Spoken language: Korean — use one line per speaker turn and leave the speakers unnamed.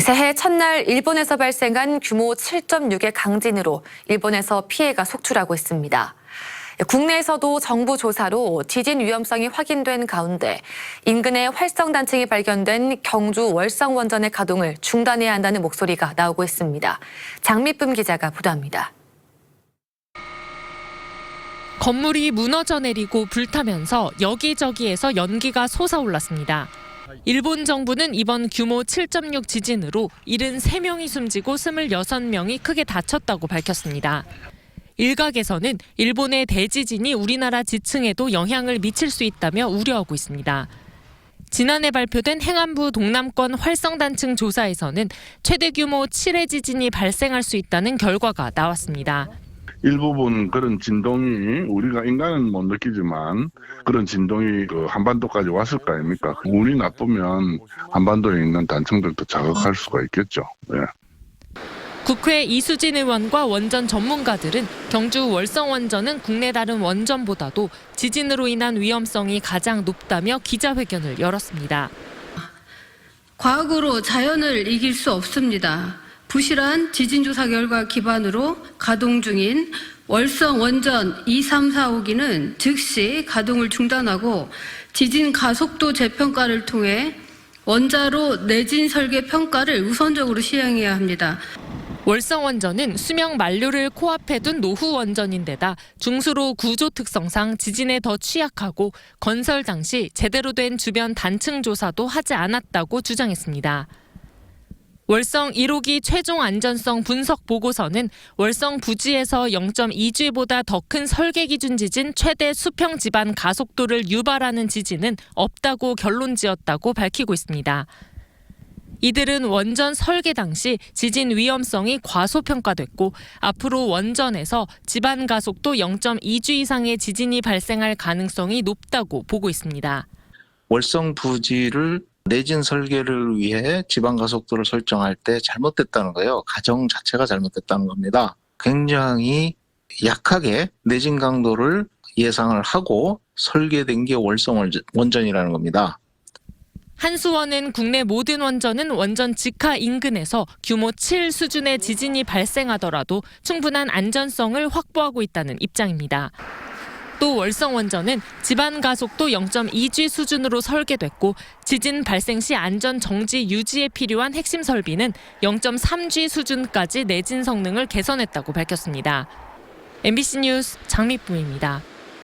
새해 첫날 일본에서 발생한 규모 7.6의 강진으로 일본에서 피해가 속출하고 있습니다. 국내에서도 정부 조사로 지진 위험성이 확인된 가운데 인근에 활성 단층이 발견된 경주 월성 원전의 가동을 중단해야 한다는 목소리가 나오고 있습니다. 장미쁨 기자가 보도합니다.
건물이 무너져 내리고 불타면서 여기저기에서 연기가 솟아올랐습니다. 일본 정부는 이번 규모 7.6 지진으로 73명이 숨지고 26명이 크게 다쳤다고 밝혔습니다. 일각에서는 일본의 대지진이 우리나라 지층에도 영향을 미칠 수 있다며 우려하고 있습니다. 지난해 발표된 행안부 동남권 활성단층 조사에서는 최대 규모 7의 지진이 발생할 수 있다는 결과가 나왔습니다.
일부분 그런 진동이 우리가 인간은 못 느끼지만 그런 진동이 그 한반도까지 왔을 거 아닙니까? 운이 나쁘면 한반도에 있는 단층들도 자극할 수가 있겠죠. 네.
국회 이수진 의원과 원전 전문가들은 경주 월성 원전은 국내 다른 원전보다도 지진으로 인한 위험성이 가장 높다며 기자회견을 열었습니다.
과학으로 자연을 이길 수 없습니다. 부실한 지진 조사 결과 기반으로 가동 중인 월성 원전 2, 3, 4호기는 즉시 가동을 중단하고 지진 가속도 재평가를 통해 원자로 내진 설계 평가를 우선적으로 시행해야 합니다.
월성 원전은 수명 만료를 코앞에 둔 노후 원전인데다 중수로 구조 특성상 지진에 더 취약하고 건설 당시 제대로 된 주변 단층 조사도 하지 않았다고 주장했습니다. 월성 1호기 최종 안전성 분석 보고서는 월성 부지에서 0.2G보다 더 큰 설계 기준 지진 최대 수평 지반 가속도를 유발하는 지진은 없다고 결론 지었다고 밝히고 있습니다. 이들은 원전 설계 당시 지진 위험성이 과소평가됐고 앞으로 원전에서 지반 가속도 0.2G 이상의 지진이 발생할 가능성이 높다고 보고 있습니다.
월성 부지를 내진 설계를 위해 지방 가속도를 설정할 때 잘못됐다는 거예요. 가정 자체가 잘못됐다는 겁니다. 굉장히 약하게 내진 강도를 예상을 하고 설계된 게 월성 원전- 원전이라는 겁니다.
한수원은 국내 모든 원전은 원전 직하 인근에서 규모 7 수준의 지진이 발생하더라도 충분한 안전성을 확보하고 있다는 입장입니다. 또 월성 원전은 지반 가속도 0.2G 수준으로 설계됐고 지진 발생 시 안전 정지 유지에 필요한 핵심 설비는 0.3G 수준까지 내진 성능을 개선했다고 밝혔습니다. MBC 뉴스 장미쁨입니다.